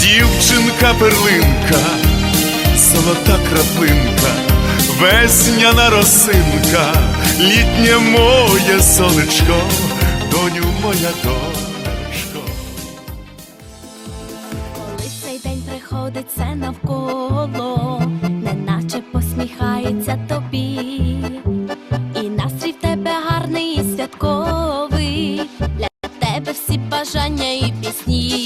Дівчинка перлинка, золота краплинка, весняна росинка, літнє моє сонечко, доню моя донечко. Коли цей день приходить все навколо, неначе посміхається тобі, і настрій в тебе гарний і святковий, для тебе всі бажання і пісні,